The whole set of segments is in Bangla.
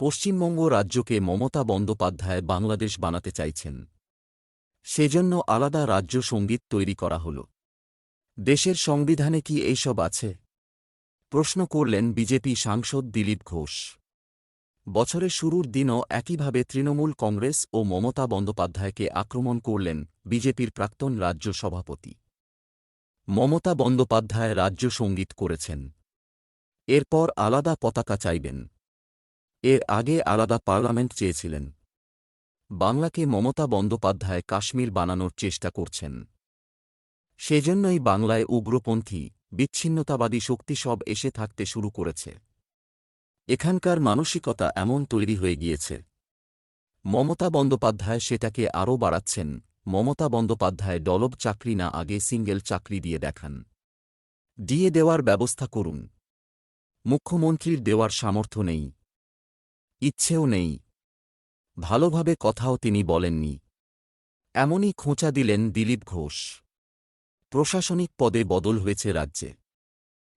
পশ্চিমবঙ্গ রাজ্যকে মমতা বন্দ্যোপাধ্যায় বাংলাদেশ বানাতে চাইছেন। সেজন্য আলাদা রাজ্য সংগীত তৈরি করা হল। দেশের সংবিধানে কি এইসব আছে? প্রশ্ন করলেন বিজেপি সাংসদ দিলীপ ঘোষ। বছরের শুরুর দিনও একইভাবে তৃণমূল কংগ্রেস ও মমতা বন্দ্যোপাধ্যায়কে আক্রমণ করলেন বিজেপির প্রাক্তন রাজ্য সভাপতি। মমতা বন্দ্যোপাধ্যায় রাজ্য সংগীত করেছেন। এরপর আলাদা পতাকা চাইবেন। এর আগে আলাদা পার্লামেন্ট চেয়েছিলেন। বাংলাকে মমতা বন্দ্যোপাধ্যায় কাশ্মীর বানানোর চেষ্টা করছেন। সেজন্যই বাংলায় উগ্রপন্থী, বিচ্ছিন্নতাবাদী শক্তি সব এসে থাকতে শুরু করেছে। এখানকার মানসিকতা এমন তৈরি হয়ে গিয়েছে। মমতা বন্দ্যোপাধ্যায় সেটাকে আরও বাড়াচ্ছেন, মমতা বন্দ্যোপাধ্যায় ডলব চাকরি না আগে সিঙ্গেল চাকরি দিয়ে দেখান। দিয়ে দেওয়ার ব্যবস্থা করুন। মুখ্যমন্ত্রীর দেওয়ার সামর্থ্য নেই। ইচ্ছেও নেই। ভালোভাবে কথাও তিনি বলেননি। এমনই খোঁচা দিলেন দিলীপ ঘোষ। প্রশাসনিক পদে বদল হয়েছে রাজ্যে।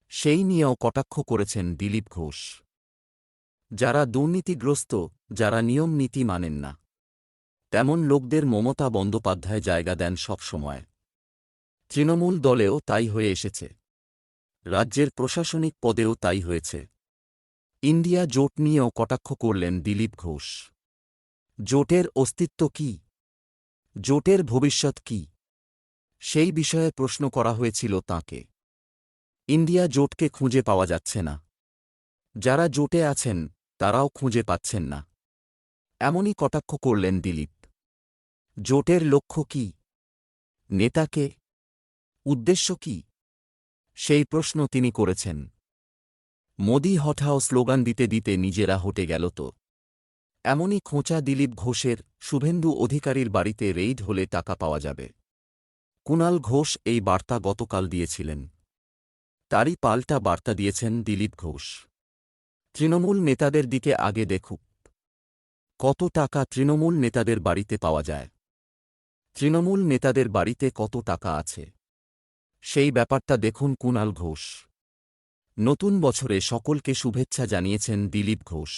সেই নিয়েও কটাক্ষ করেছেন দিলীপ ঘোষ। যারা দুর্নীতিগ্রস্ত, যারা নিয়ম নীতি মানেন না। তেমন লোকদের মমতা বন্দ্যোপাধ্যায় জায়গা দেন সবসময় তৃণমূল দলেও তাই হয়ে এসেছে। রাজ্যের প্রশাসনিক পদেও তাই হয়েছে। ইন্ডিয়া জোট নিয়েও কটাক্ষ করলেন দিলীপ ঘোষ। জোটের অস্তিত্ব কি? জোটের ভবিষ্যৎ কি? সেই বিষয়ে প্রশ্ন করা হয়েছিল তাঁকে। ইন্ডিয়া জোটকে খুঁজে পাওয়া যাচ্ছে না। যারা জোটে আছেন, তারাও খুঁজে পাচ্ছেন না। এমনই কটাক্ষ করলেন দিলীপ। জোটের লক্ষ্য কি? নেতাকে? উদ্দেশ্য কি? সেই প্রশ্ন তিনি করেছেন। মোদি হঠাও স্লোগান দিতে দিতে নিজেরা হটে গেল তো। এমনই খোঁচা দিলীপ ঘোষের শুভেন্দু অধিকারীর বাড়িতে রেইড হলে টাকা পাওয়া যাবে। কুণাল ঘোষ এই বার্তা গতকাল দিয়েছিলেন। তারই পাল্টা বার্তা দিয়েছেন দিলীপ ঘোষ। তৃণমূল নেতাদের দিকে আগে দেখুক। কত টাকা তৃণমূল নেতাদের বাড়িতে পাওয়া যায়? তৃণমূল নেতাদের বাড়িতে কত টাকা আছে? সেই ব্যাপারটা দেখুন কুণাল ঘোষ। নতুন বছরে সকলকে শুভেচ্ছা জানিয়েছেন দিলীপ ঘোষ।